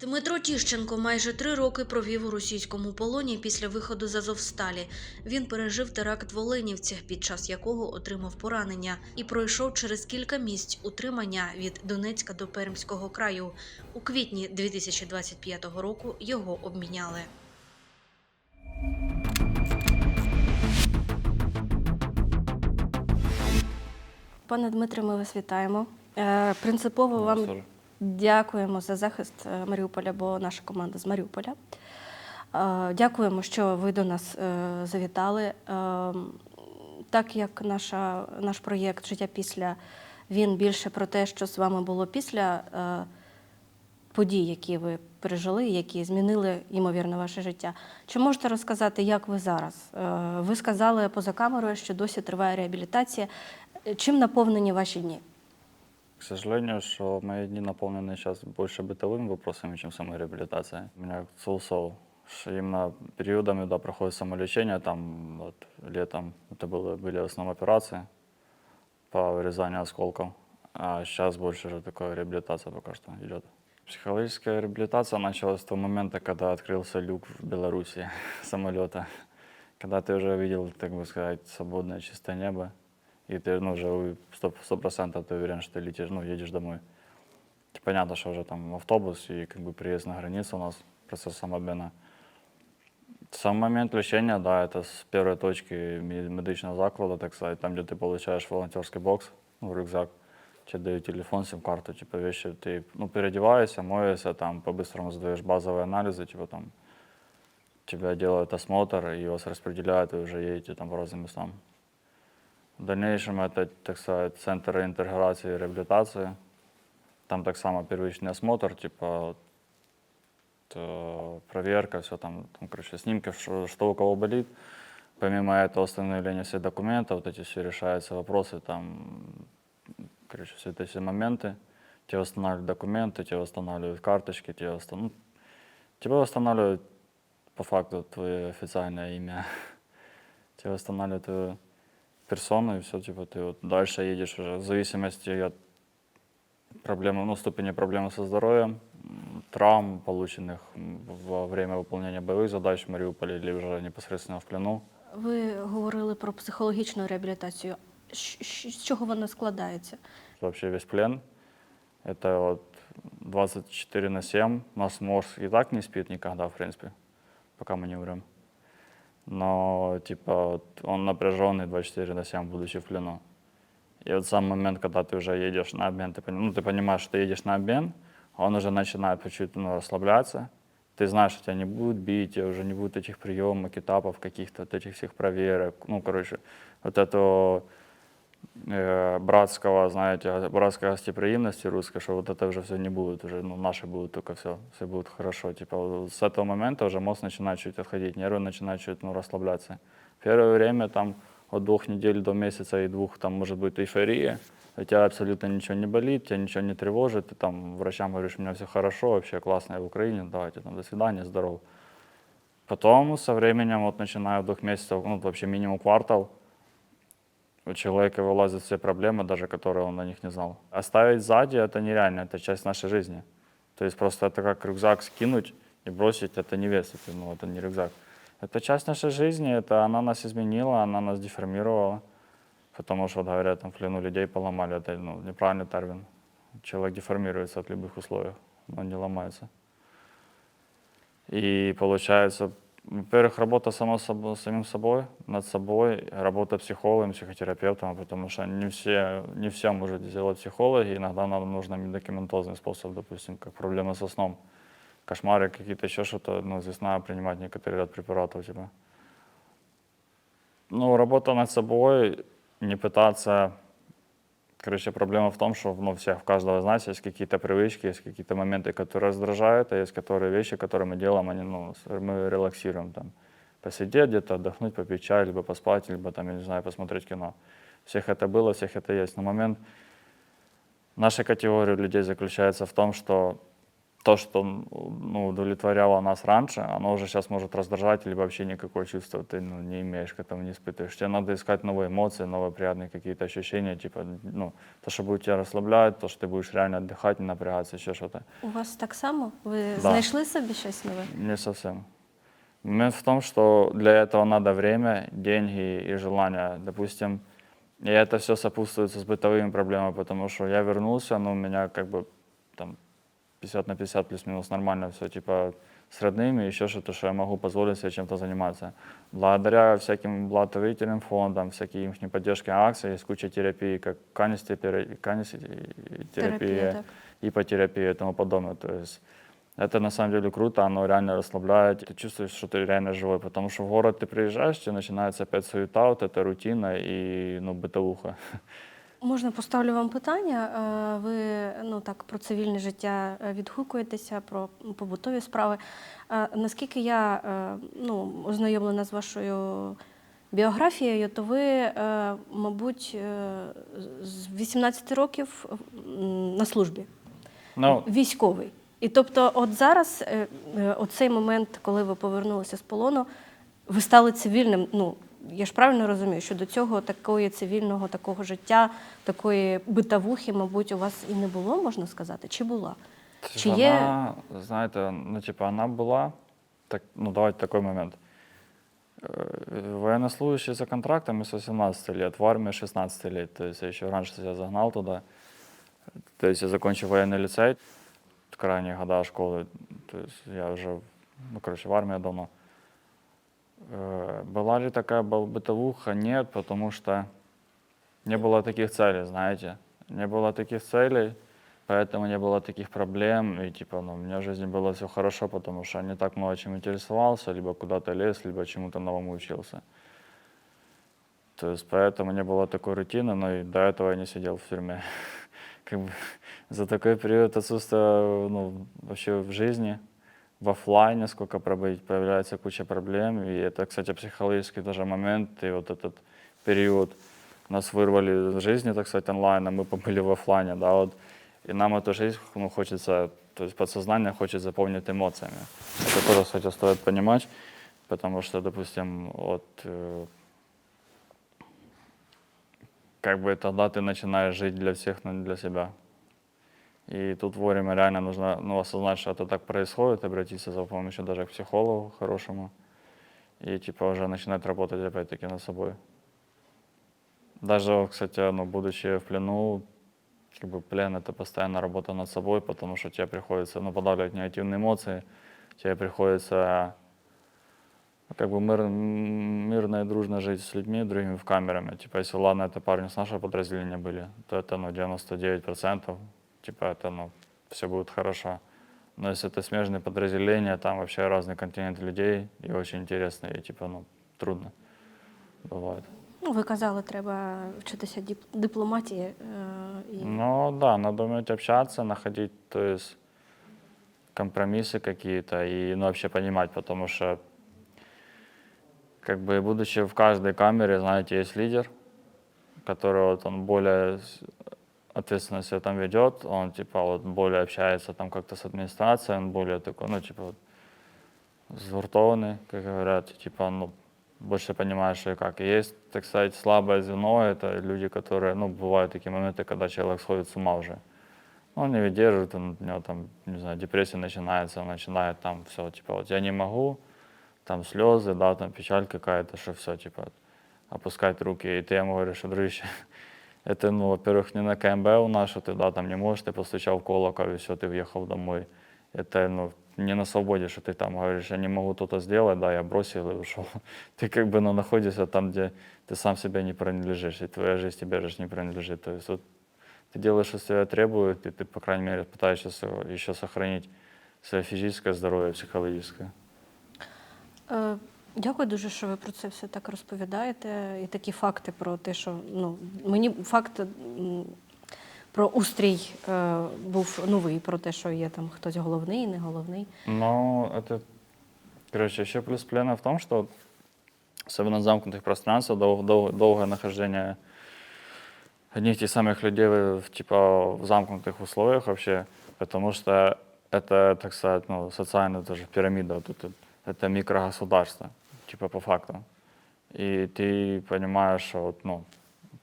Дмитро Тіщенко майже три роки провів у російському полоні після виходу з Азовсталі. Він пережив теракт в Оленівці, під час якого отримав поранення, і пройшов через кілька місць утримання від Донецька до Пермського краю. У квітні 2025 року його обміняли. Пане Дмитре, ми вас вітаємо. Е, Принципово вам. Дякуємо за захист е, Маріуполя, бо наша команда з Маріуполя. Е, Дякуємо, що ви до нас е, завітали. Так як наша, наш проєкт Життя після він більше про те, що з вами було після подій, які ви пережили, які змінили, ймовірно, ваше життя. Чи можете розказати, як ви зараз? Ви сказали поза камерою, що досі триває реабілітація. Чим наповнені ваші дні? К сожалению, что мои дни наполнены сейчас больше бытовыми вопросами, чем самой реабилитацией. У меня соусол. Именно периодами, да, проходит самолечение, там вот летом это было, были в основном операции по вырезанию осколков, а сейчас больше же такая реабилитация пока что идет. Психологическая реабилитация началась с того момента, когда открылся люк в Беларуси самолета, когда ты уже видел, так бы сказать, свободное чистое небо, и ты ну, уже у- сто сто процентов ты уверен, что ты летишь, ну, едешь домой. Понятно, что уже там автобус и как бы приезд на границу у нас, процесс самообмена. Сам момент лечения, да, это с первой точки ме- медичного закладу, так сказать, там, где ты получаешь волонтерский бокс, ну, рюкзак, тебе дают телефон, сим-карту, типа вещи, ты, ну, переодеваешься, моешься, там, по-быстрому сдаешь базовые анализы, типа там, тебя делают осмотр, и вас распределяют, вы уже едете там по разным местам. В дальнейшем это, так сказать, центр интеграции и реабилитации. Там так само первичный осмотр, типа вот, э, проверка, все там, там, короче, снимки, что, что у кого болит. Помимо этого, установление всех документов, вот эти все решаются вопросы, там, короче, все эти все моменты. Тебе восстанавливают документы, тебе восстанавливают карточки, тебе, восстан- ну, тебе восстанавливают по факту твое официальное имя. Тебе восстанавливают твою персону, и все, типа, ты вот дальше едешь уже в зависимости от проблемы, ну, ступени проблемы со здоровьем, м, травм, полученных м, во время выполнения боевых задач в Мариуполе или уже непосредственно в плену. Ви говорили про психологічну реабілітацію. Щ- щ- З чого вона складається? Вообще весь плен. Это вот 24 на 7. У нас мозг и так не спит никогда, в принципе, пока мы не умрем. Но, типа, вот он напряженный 24 на 7, будучи в плену. И вот сам момент, когда ты уже едешь на обмен, ты, пони- ну, ты понимаешь, что ты едешь на обмен, он уже начинает по чуть-чуть ну, расслабляться. Ты знаешь, что тебя не будут бить, тебя уже не будет этих приемок, этапов каких-то, вот этих всех проверок. Ну, короче, вот этого э, братского, знаете, братской гостеприимности русской, что вот это уже все не будет, уже ну, наши будут только все, все будет хорошо. Типа вот с этого момента уже мозг начинает чуть отходить, нервы начинают чуть ну, расслабляться. Первое время там от двух недель до месяца и двух там может быть эйфория, у тебя абсолютно ничего не болит, тебя ничего не тревожит, ты там врачам говоришь, у меня все хорошо, вообще классно, я в Украине, давайте там до свидания, здорово. Потом со временем, вот начиная от двух месяцев, ну вообще минимум квартал, у человека вылазят все проблемы, даже которые он на них не знал. Оставить сзади это нереально, это часть нашей жизни. То есть просто это как рюкзак скинуть и бросить, это не вес, это, ну, это не рюкзак. Это часть нашей жизни, это она нас изменила, она нас деформировала. Потому что, вот говорят, там в плену людей поломали, это ну, неправильный термин. Человек деформируется от любых условий, он не ломается. И получается, во-первых, работа сама собой, самим собой, над собой, работа психологом, психотерапевтом, потому что не все, не все может сделать психологи, иногда нам нужно медикаментозный способ, допустим, как проблема со сном, кошмары какие-то, еще что-то, ну, здесь надо принимать некоторый ряд препаратов, типа. Ну, работа над собой, не пытаться Короче, проблема в том, что ну, у всех, в каждого из нас есть какие-то привычки, есть какие-то моменты, которые раздражают, а есть которые вещи, которые мы делаем, они, ну, с- мы релаксируем там. Посидеть где-то, отдохнуть, попить чай, либо поспать, либо там, я не знаю, посмотреть кино. У всех это было, у всех это есть. Но момент нашей категории людей заключается в том, что то, что ну, удовлетворяло нас раньше, оно уже сейчас может раздражать, или вообще никакого чувства ты ну, не имеешь к этому, не испытываешь. Тебе надо искать новые эмоции, новые приятные какие-то ощущения, типа, ну, то, что будет тебя расслаблять, то, что ты будешь реально отдыхать, не напрягаться, еще что-то. У вас так само? Ви Да. знайшли собі щось нове? Не совсем. Момент в том, что для этого надо время, деньги и желание. Допустим, и это все сопутствуется с бытовыми проблемами, потому что я вернулся, но у меня как бы там 50 на 50 плюс-минус нормально все, типа с родными, еще что-то, что я могу позволить себе чем-то заниматься. Благодаря всяким благотворительным фондам, всяким их поддержке акций, есть куча терапии, как канистерапия, канистерапия, Терапія, так. ипотерапия и тому подобное. То есть это на самом деле круто, оно реально расслабляет. Ты чувствуешь, что ты реально живой, потому что в город ты приезжаешь, тебе начинается опять суета, вот эта рутина и ну, бытовуха. Можна поставлю вам питання? Е, Ви ну так про цивільне життя е, відгукуєтеся, про побутові справи. Е, Наскільки я ну, ознайомлена з вашою біографією, то ви, мабуть, з 18 років на службі. Ну, військовий. І тобто, от зараз, оцей момент, коли ви повернулися з полону, ви стали цивільним. Ну я ж правильно розумію, що до цього такої цивільного такого життя, такої битавухи, мабуть, у вас і не було, можна сказати, чи була? Чи є Вона, знаєте, ну, типа, вона була, так, ну, давайте такой момент. Э, Военнослужащий за контрактом с 18 лет, в армии 16 лет. То есть я еще раньше себя загнал туда. То есть я закончил военный лицей, в крайние года школы. То есть я уже, ну, короче, в армии давно. Э, Была ли такая бы- бытовуха? Нет, потому что не было таких целей, знаете. Не было таких целей, поэтому не было таких проблем. И типа, ну, у меня в жизни было все хорошо, потому что не так много чем интересовался, либо куда-то лез, либо чему-то новому учился. То есть поэтому не было такой рутины, но и до этого я не сидел в тюрьме. Как бы за такой период отсутствия ну, вообще в жизни, в оффлайне сколько пробыть, появляется куча проблем. И это, кстати, психологический даже момент. И вот этот период нас вырвали из жизни, так сказать, онлайн, а мы побыли в оффлайне, да, вот. И нам эту жизнь ну, хочется, то есть подсознание хочет заполнить эмоциями. Это тоже, кстати, стоит понимать, потому что, допустим, вот э, как бы тогда ты начинаешь жить для всех, но не для себя. И тут вовремя реально нужно ну, осознать, что это так происходит, обратиться за помощью даже к психологу хорошему. И типа уже начинать работать опять-таки над собой. Даже, вот, кстати, ну, будучи в плену, как бы плен это постоянно работа над собой, потому что тебе приходится ну, подавлять негативные эмоции, тебе приходится ну, как бы мир, м, мирно и дружно жить с людьми, другими в камерами. Типа, если ладно, это парни с нашего подразделения были, то это ну, 99%, типа, это ну, все будет хорошо. Но если это смежные подразделения, там вообще разный континент людей, и очень интересно, и типа, ну, трудно бывает. ну, ви казали, треба вчитися діп- дипломатії е, і Ну да, надо уметь общаться, находить, то есть компромиссы какие-то и ну, вообще понимать, потому что как бы будучи в каждой камере, знаете, есть лидер, который вот он более с- ответственно себя там ведет, он типа вот более общается там как-то с администрацией, он более такой, ну типа вот згуртованный, как говорят, типа ну больше понимаешь, что и как. Есть, так сказать, слабое звено, это люди, которые, ну, бывают такие моменты, когда человек сходит с ума уже. Ну, Он не выдерживает, он, у него там, не знаю, депрессия начинается, он начинает там все, типа, вот я не могу, там слезы, да, там печаль какая-то, что все, типа, опускать руки. И ты ему говоришь, что, дружище, это, ну, во-первых, не на КМБ у нас, что ты, да, там не можешь, ты постучал в колокол, и все, ты въехал домой. Это, ну, не на свободе, что ты там говоришь, я не могу то-то сделать, да, я бросил и ушел. Ты как бы, ну, находишься там, где ты сам себе не принадлежишь, и твоя жизнь тебе же не принадлежит. То есть вот ты делаешь, что с тебя требуют, и ты, по крайней мере, пытаешься со- еще сохранить свое физическое здоровье, психологическое. Е, Дякую дуже, що ви про це все так розповідаєте. І такі факти про те, що ну мені факт м, про устрій е, був новий, про те, що є там хтось головний, не головний. Но это, короче, еще плюс плена в том, что особенно в замкнутых пространствах, дол- дол- долгое нахождение одних и тех самых людей в, в, типа в замкнутых условиях вообще, потому что это, так сказать, ну, социальная тоже пирамида, вот это, это микрогосударство, Типа по факту. И ты понимаешь, что вот, ну,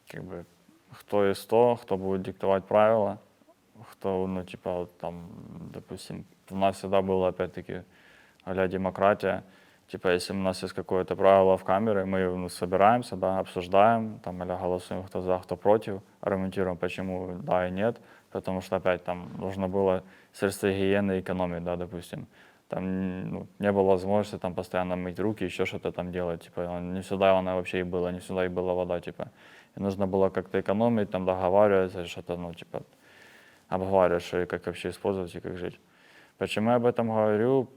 как бы, кто есть то, кто будет диктовать правила, кто, ну, типа, вот там, допустим, у нас всегда было, опять-таки, а демократия, типа, если у нас есть какое-то правило в камере, мы ну, собираемся, да, обсуждаем, там, или голосуем, кто за, кто против, аргументируем, почему да и нет, потому что, опять, там, нужно было средства гигиены экономить, да, допустим. Там ну, не было возможности там постоянно мыть руки, еще что-то там делать, типа, не всегда она вообще и была, не всегда и была вода, типа. И нужно было как-то экономить, там, договариваться, что-то, ну, типа, обговаривать, что и как вообще использовать и как жить. Почему я об этом говорю?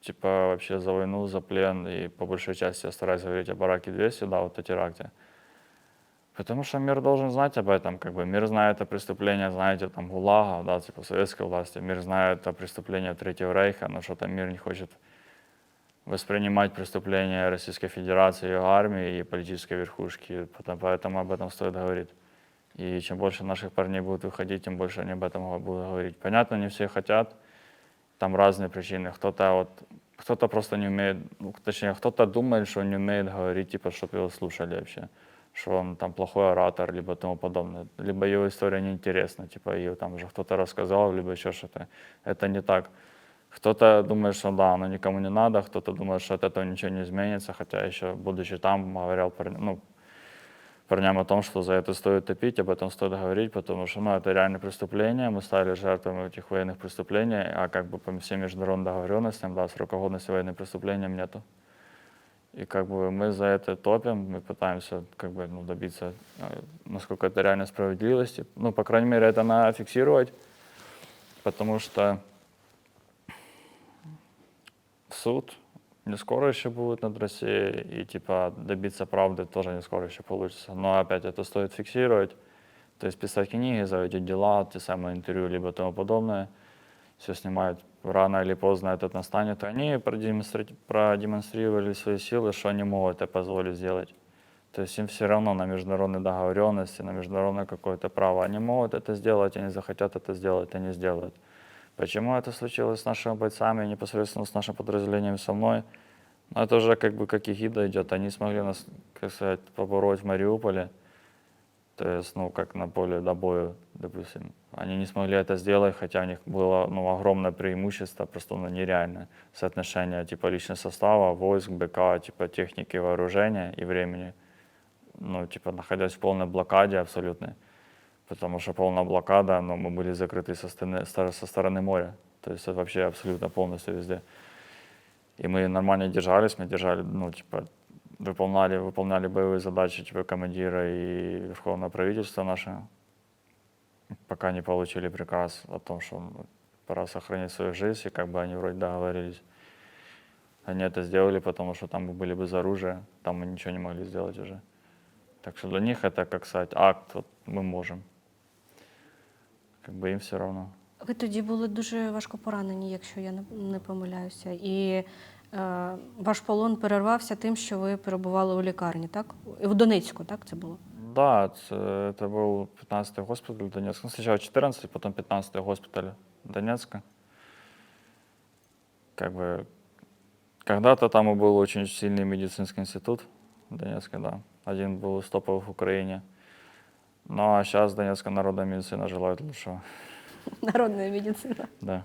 Типа вообще за войну, за плен, и по большей части я стараюсь говорить о бараке 200, да, вот о теракте. Потому что мир должен знать об этом, как бы мир знает о преступлениях, знаете, там, ГУЛАГа, да, типа советской власти, мир знает о преступлениях Третьего Рейха, но что-то мир не хочет воспринимать преступления Российской Федерации, ее армии и политической верхушки, поэтому об этом стоит говорить. И чем больше наших парней будут выходить, тем больше они об этом будут говорить. Понятно, не все хотят, там разные причины. Кто-то вот, кто-то просто не умеет, ну, точнее, кто-то думает, что он не умеет говорить, типа, чтобы его слушали вообще, что он там плохой оратор, либо тому подобное, либо его история неинтересна, типа, ее там уже кто-то рассказал, либо еще что-то. Это не так. Кто-то думает, что да, оно никому не надо, кто-то думает, что от этого ничего не изменится, хотя еще, будучи там, говорил, парня- ну, парням о том, что за это стоит топить, об этом стоит говорить, потому что ну, это реальное преступление, мы стали жертвами этих военных преступлений, а как бы по всем международным договоренностям, да, срока годности военным преступлениям нету. И как бы мы за это топим, мы пытаемся как бы ну, добиться, э, насколько это реально справедливости. Ну, по крайней мере, это надо фиксировать, потому что суд не скоро еще будет над Россией, и типа добиться правды тоже не скоро еще получится. Но опять это стоит фиксировать, то есть писать книги, заводить дела, те самые интервью, либо тому подобное. Все снимают рано или поздно этот настанет. Они продемонстри- продемонстрировали свои силы, что они могут это позволить сделать. То есть им все равно на международные договоренности, на международное какое-то право. Они могут это сделать, они захотят это сделать, они сделают. Почему это случилось с нашими бойцами, непосредственно с нашим подразделением со мной? Ну, это уже как бы как эгида идет. Они смогли нас, как сказать, побороть в Мариуполе. То есть, ну, как на поле до боя, допустим. Они не смогли это сделать, хотя у них было ну, огромное преимущество, просто ну, нереальное соотношение типа личного состава, войск, БК, типа техники, вооружения и времени. Ну, типа, находясь в полной блокаде абсолютной потому что полная блокада, но мы были закрыты со стороны, со стороны моря, то есть вообще абсолютно полностью везде. И мы нормально держались, мы держали, ну, типа, выполняли, выполняли боевые задачи, типа, командира и верховного правительства наше, пока не получили приказ о том, что ну, пора сохранить свою жизнь, и как бы они вроде договорились. Они это сделали, потому что там мы были без оружия, там мы ничего не могли сделать уже. Так что для них это, как сказать, акт, вот мы можем. Как бы им все равно. Ви тоді були дуже важко поранені, якщо я не, не помиляюся. І е, ваш полон перервався тим, що ви перебували у лікарні, так? І в Донецьку, так це було? Да, це, это был 15-й госпиталь Донецка. Ну, сначала 14 потом 15-й госпиталь Донецка. Как бы, когда-то там и был очень сильный медицинский институт в Донецке, да. Один был из топовых в Украине. Ну, а сейчас Донецкая народная медицина желает лучшего. Народна медицина. Да.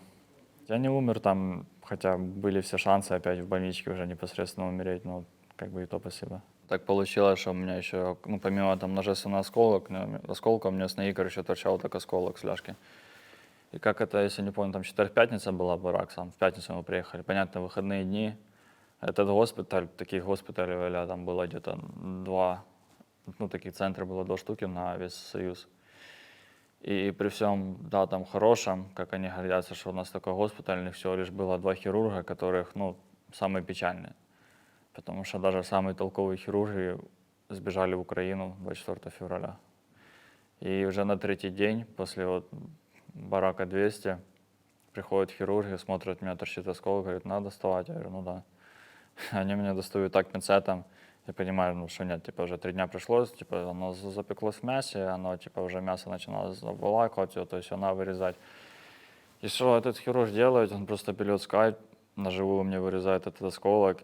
Я не умер там, хотя были все шансы опять в больничке уже непосредственно умереть, но как бы и то спасибо. Так получилось, что у меня еще, ну, помимо там множественного осколок, осколка, у меня с ноги, короче, торчал так осколок с ляжки. И как это, если не помню, там четверг пятница была барак сам, в пятницу мы приехали. Понятно, выходные дни. Этот госпиталь, таких госпиталей, там было где-то два, ну, таких центров было два штуки на весь Союз. И при всем, да, там хорошем, как они гордятся, что у нас такой госпиталь, у них всего лишь было два хирурга, которых, ну, самые печальные. Потому что даже самые толковые хирурги сбежали в Украину 24 февраля. И уже на третий день после вот барака 200 приходят хирурги, смотрят, меня торчит осколок, говорят, надо доставать. Я говорю, ну да. Они меня достают так пинцетом. Я понимаю, ну что нет, типа уже три дня пришлось, типа оно за- запеклось в мясе, оно типа уже мясо начинало заволакивать, то есть надо вырезать. И что этот хирург делает? Он просто берет скальп, на живую мне вырезает этот осколок.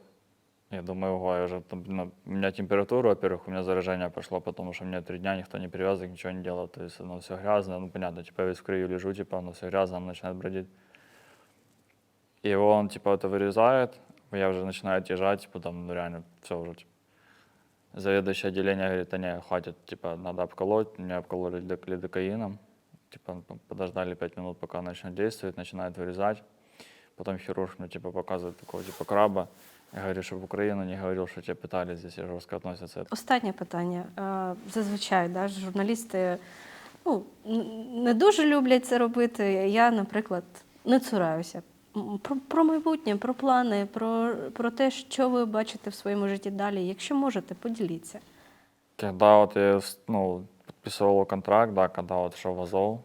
Я думаю, ого, я уже, там, ну, у меня температура, во-первых, у меня заражение пошло, потому что мне три дня никто не привязывает, ничего не делал. То есть оно все грязное, ну понятно, типа я весь в краю лежу, типа оно все грязное, оно начинает бродить. И он типа это вырезает, я уже начинаю отъезжать, типа там ну, реально все уже типа. Заведующее отделение говорит, а не, хватит, типа надо обколоть, меня обкололи лидо- лидокаином, типа п- подождали пять минут, пока начнет действовать, начинает вырезать. Потом хирург мне типа показывает такого типа краба. Я говорю, что в Украину не говорил, что тебя пытали здесь и жестко относятся. Останнє питання. Е, Зазвичай да, журналісти ну, н- не дуже люблять це робити. Я, наприклад, не цураюся. М, Про, про майбутнє, про плани, про, про те, що ви бачите в своєму житті далі. Якщо можете, поділіться. Когда вот я с- ну, подписывал контракт, да, когда вот шел в Азов,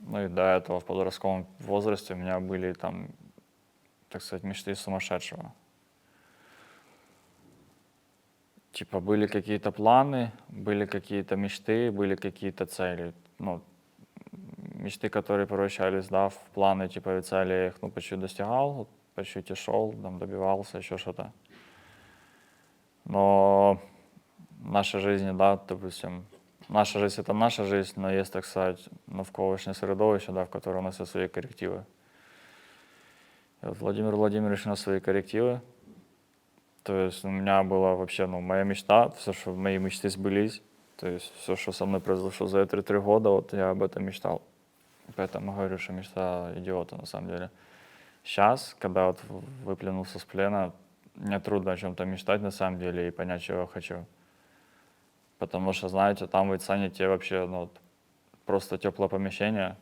ну и до этого в подростковом возрасте у меня были там, так сказать, мечты сумасшедшего. Типа были какие-то планы, были какие-то мечты, были какие-то цели. Ну, мечты, которые превращались, да, в планы, типа, и цели, я их, ну, почти достигал, вот, по чуть шел, там, добивался, еще что-то. Но наша жизнь, да, допустим, наша жизнь это наша жизнь, но есть, так сказать, навколишнє середовище, да, в котором у нас есть свои коррективы. И вот Владимир Владимирович у нас свои коррективы. То есть у меня была вообще, ну, моя мечта, все, что мои мечты сбылись. То есть все, что со мной произошло за эти три года, вот я об этом мечтал. Поэтому говорю, что мечта идиота на самом деле. Сейчас, когда вот в- выплюнулся с плена, мне трудно о чем-то мечтать на самом деле и понять, чего я хочу. Потому что, знаете, там вы цените вообще ну, вот, просто теплое помещение,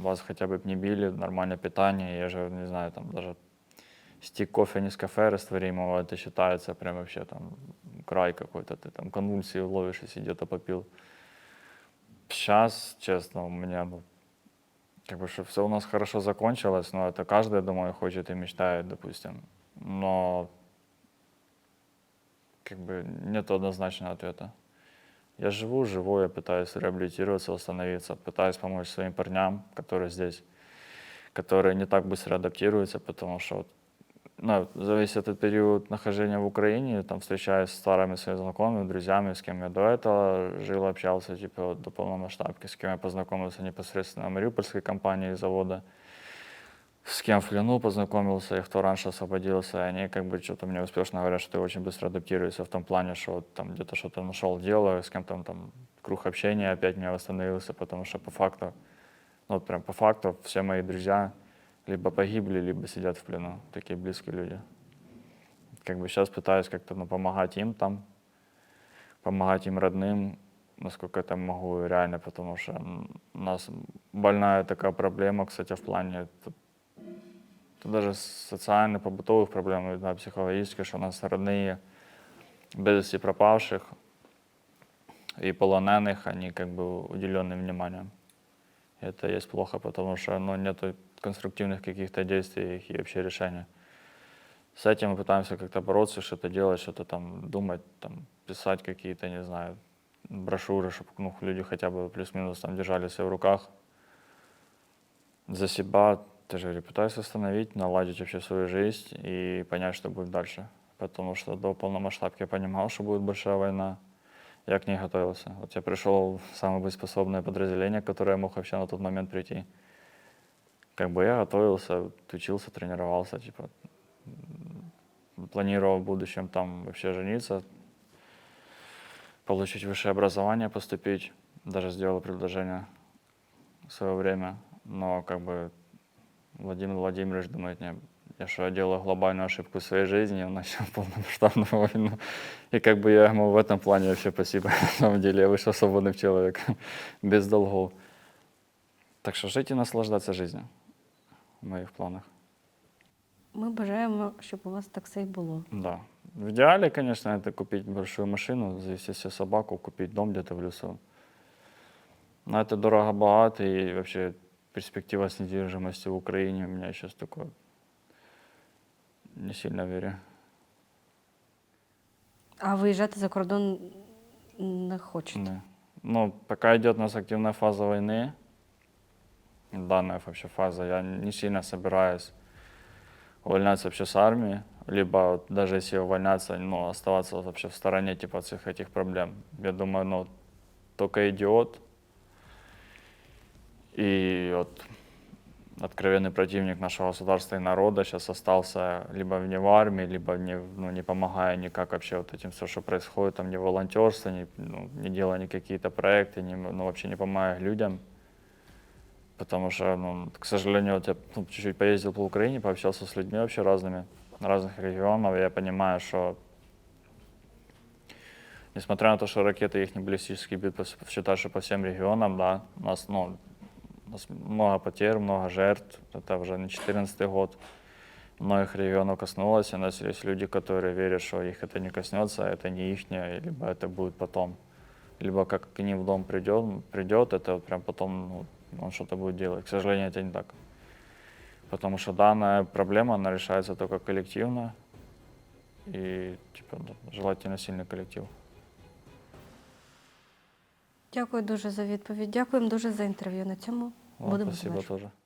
вас хотя бы б не били, нормальное питание, я же, не знаю, там даже стик кофе не с кафе растворимого, это считается прям вообще там край какой-то, ты там конвульсии ловишь, если где-то попил. Сейчас, честно, у меня, ну, как бы, что все у нас хорошо закончилось, но это каждый, думаю, хочет и мечтает, допустим. Но как бы нет однозначного ответа. Я живу, живу, я пытаюсь реабилитироваться, восстановиться, пытаюсь помочь своим парням, которые здесь, которые не так быстро адаптируются, потому что вот, ну, зависит от период нахождения в Украине, там встречаюсь с старыми своими знакомыми, друзьями, с кем я до этого жил, общался, типа вот, до полномасштабки, с кем я познакомился непосредственно в мариупольской компании завода, с кем в плену познакомился, и кто раньше освободился, и они как бы что-то мне успешно говорят, что ты очень быстро адаптируешься в том плане, что вот там где-то что-то нашел, делаю, с кем-то там круг общения опять меня восстановился, потому что по факту, ну вот прям по факту все мои друзья либо погибли, либо сидят в плену, такие близкие люди. Как бы сейчас пытаюсь как-то ну, помогать им там, помогать им родным, насколько это могу реально, потому что м, у нас больная такая проблема, кстати, в плане т- т- даже социальных, побытовых проблем, да, психологических, что у нас родные без вести пропавших и полоненых, они как бы уделены вниманием. И Это есть плохо, потому что ну, нет конструктивных каких-то действий и вообще решения. С этим мы пытаемся как-то бороться, что-то делать, что-то там думать, там, писать какие-то, не знаю, брошюры, чтобы ну, люди хотя бы плюс-минус там держали себя в руках. За себя, ты же говорю, пытаюсь восстановить, наладить вообще свою жизнь и понять, что будет дальше. Потому что до полномасштабки я понимал, что будет большая война. Я к ней готовился. Вот я пришел в самое боеспособное подразделение, которое мог вообще на тот момент прийти. Как бы я готовился, учился, тренировался, типа, планировал в будущем там вообще жениться, получить высшее образование, поступить. Даже сделал предложение в свое время. Но как бы Владимир Владимирович думает, не, я что, я делаю глобальную ошибку в своей жизни, он начал полномасштабную войну. И как бы я ему в этом плане вообще спасибо. На самом деле я вышел свободным человеком, без долгов. Так что жить и наслаждаться жизнью в моих планах. Ми бажаємо, щоб у вас так все й було. Да. В идеале, конечно, это купить большую машину, завести себе собаку, купить дом где-то в лесу. Но это дорого богато, и вообще перспектива с недвижимостью в Украине у меня сейчас такое не сильно верю. А виїжджати за кордон не хочете. Не. Ну, пока идет у нас активная фаза войны, данная вообще фаза. Я не сильно собираюсь увольняться вообще с армии, либо вот даже если увольняться, ну, оставаться вообще в стороне типа от всех этих проблем. Я думаю, ну, только идиот и вот откровенный противник нашего государства и народа сейчас остался либо вне в армии, либо не, ну, не помогая никак вообще вот этим все, что происходит, там не волонтерство, не, ну, не делая никакие-то проекты, не, ну, вообще не помогая людям. Потому что, ну, к сожалению, вот я ну, чуть-чуть поездил по Украине, пообщался с людьми вообще разными, разных регионов, я понимаю, что несмотря на то, что ракеты их не баллистические бьют, по- считаю, что по всем регионам, да, у нас, ну, у нас много потерь, много жертв, это уже не 14 год, многих регионов коснулось, и у нас есть люди, которые верят, что их это не коснется, это не их, либо это будет потом. Либо как к ним в дом придет, придет это прям потом ну, он что-то будет делать. К сожалению, это не так. Потому что данная проблема, она решается только коллективно, и типа, да, желательно сильный коллектив. Дякую дуже за відповідь. Дякуємо дуже за інтерв'ю. На цьому Вам будемо спасибо завершувати. тоже.